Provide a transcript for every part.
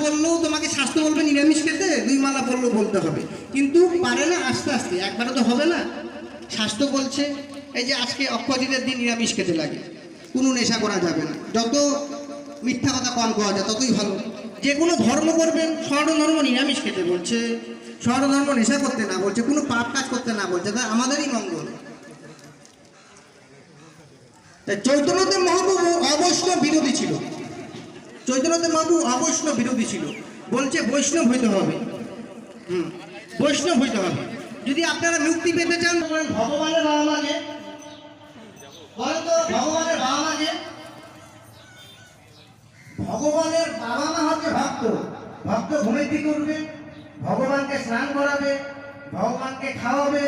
পড়লেও তোমাকে স্বাস্থ্য বলবে, নিরামিষ খেতে দুই মালা পড়লেও বলতে হবে। কিন্তু পারে না আস্তে আস্তে, একবারে তো হবে না। স্বাস্থ্য বলছে, এই যে আজকে অক্ষয়দিনের দিন নিরামিষ খেতে লাগে। কোনো নেশা করা যাবে না। যত মিথ্যা কথা কম করা যায়, ততই ভালো। যে কোনো ধর্ম করবেন সনাতন ধর্ম নিরামিষ খেতে বলছে। সনাতন ধর্ম নেশা করতে না বলছে, কোনো পাপ কাজ করতে না বলছে, তা আমাদেরই মঙ্গল। চৈতন্যদেব মহাপ্রভু ছিল চৈতন্যদেব মহাপ্রভু অবৈষ্ণব বিরোধী ছিল। বলছে বৈষ্ণব হইতে হবে। হুম, বৈষ্ণব হইতে হবে। যদি আপনারা মুক্তি পেতে চান ভগবানের বাবা মাকে। ভগবানের বাবা মাকে। ভগবানের বাবা মা হচ্ছে ভক্ত। ভক্ত ঘুমেতি করবে ভগবানকে স্নান করাবে, ভগবানকে খাওয়াবে,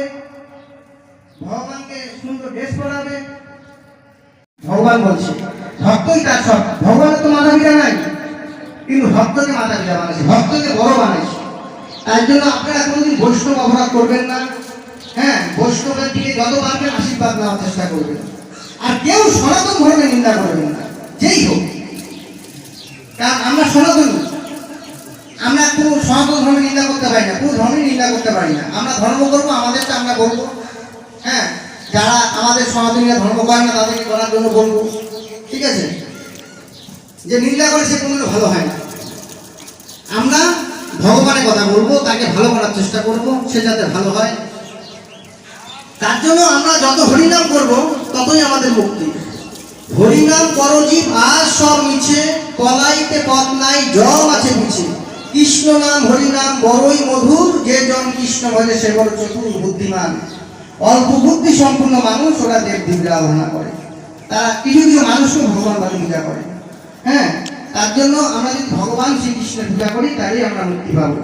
ভগবানকে সুন্দর ড্রেস পরাবে। ভগবান বলছে ভক্তই তার সব। ভগবান তো মাথা পিতা নাই। কিন্তু ভক্তকে মাথা পিতা বানাইছে ভক্তকে বড় বানাইছে তার জন্য আপনারা কোনোদিন বৈষ্ণব অপরাধ করবেন না। হ্যাঁ বৈষ্ণবের দিকে যত পারবেন আশীর্বাদ নেওয়ার চেষ্টা করবেন। আর কেউ সনাতন ধর্মে নিন্দা করবেন না। যেই হোক। কারণ আমরা সনাতন। আমরা কোনো সনাতন ধর্মে নিন্দা করতে পারি না। কোনো ধর্মে নিন্দা করতে পারি না। আমরা ধর্ম করব, আমাদেরটা আমরা বলব। হ্যাঁ যারা আমাদের সনাতনীরা ধর্ম করে না, তাদেরকে করার জন্য বলব। ঠিক আছে? যে নিন্দা করে সে কোনো ভালো হয় না। আমরা ভগবানের কথা বলব, তাকে ভালো করার চেষ্টা করব, সে যাতে ভালো হয়। তার জন্য আমরা যত হরিনাম করব, ততই আমাদের মুক্তি। হরিনাম পরজীব আর সব মিছে কলাইতে পথ নাই জম আছে মিছে। কৃষ্ণ নাম, হরিনাম, বড়ই মধুর, যে জন কৃষ্ণ ভজে সে বড় চতুর বুদ্ধিমান। অল্প বুদ্ধি সম্পূর্ণ মানুষ, ওরা দেব দিবরা করে। তারা কিছু কিছু মানুষকে ভগবান বলে পূজা করে। হ্যাঁ? তার জন্য আমরা যদি ভগবান শ্রীকৃষ্ণের পূজা করি তাহলেই আমরা মুক্তি পাবো।